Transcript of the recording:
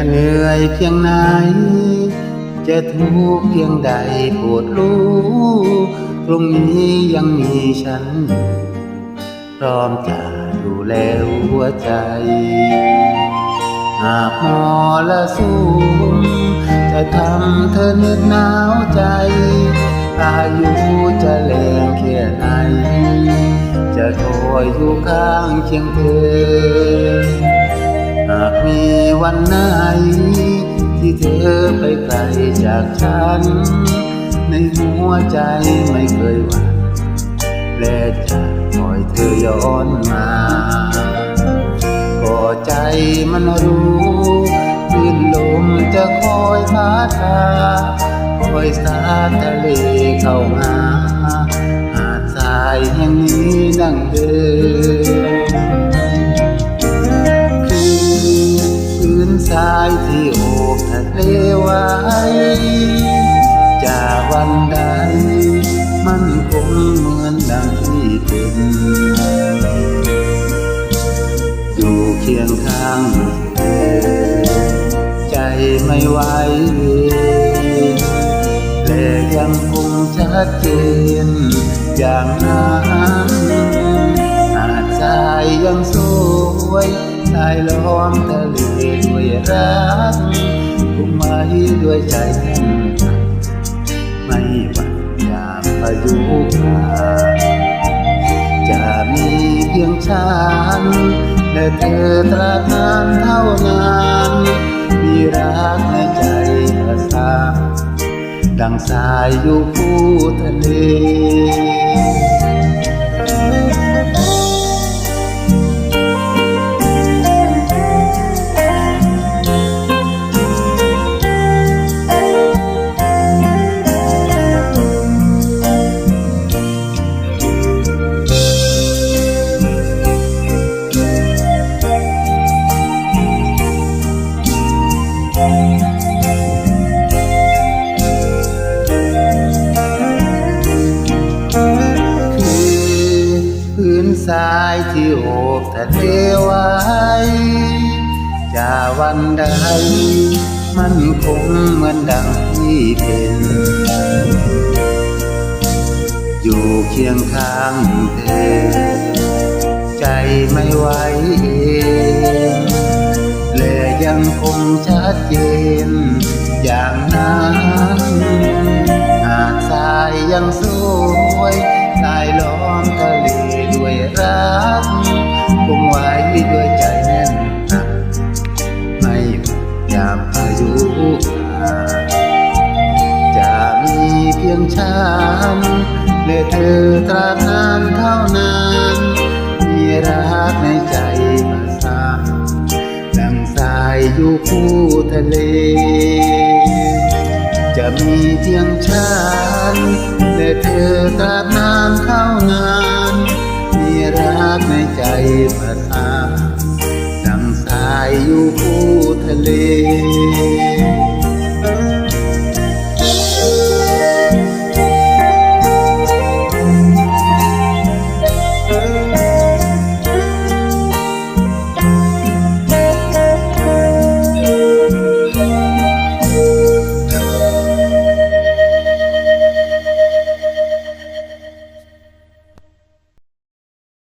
จะเหนื่อยเพียงไหน จะทุกข์เพียงใดโปรดรู้ตรงนี้ยังมีฉันอยู่พร้อมจะดูแลหัวใจ หากมรสุมจะทำเธอเหน็บหนาวใจ อายุจะแรงแค่ไหน จะคอยอยู่ข้างเคียงเธอ มีวันไหน ที่เธอไปไกลจากฉัน ในหัวใจไม่เคยหวั่นและจะคอยเธอย้อนมาก็ใจมันรู้คลื่นลมจะคอยพาทาคอยสาทะเลเข้ามาหาดทรายแห่งนี้ดังเดิม ทรายที่โอบทะเลไว้จากวันใด มันคงเหมือนดังที่เป็นอยู่เคียงข้างเธอใจไม่ไหวและยังคงชัดเจนอย่างนั้นหาดทรายยังสวย สายล้อมทะเลด้วยรักคงไว้ด้วยใจแน่นหนักไม่หวั่นยามพายุผ่านจะมีเพียงฉันและเธอตราบนานเท่านั้นมีรักในใจประสาดังสายอยู่คู่ทะเล พื้นทรายที่โอบทะเลไว้จะวันใด มันคงเหมือนดังที่เป็น อยู่เคียงข้างเธอ ใจไม่ไหวเองและยังคงชัดเจนอย่างนั้น หาดทรายยังสู คงไว้ด้วยใจแน่นหนักไม่หวั่นยามพายุผ่าจะมีเพียงฉันและเธอตราบนานเท่านั้นมีรักในใจมาสร้างดังสายอยู่คู่ทะเล จะมีเพียงฉันและเธอตราบนานเท่านาน ใจมาสร้าดังสายอยู่คู่ทะเล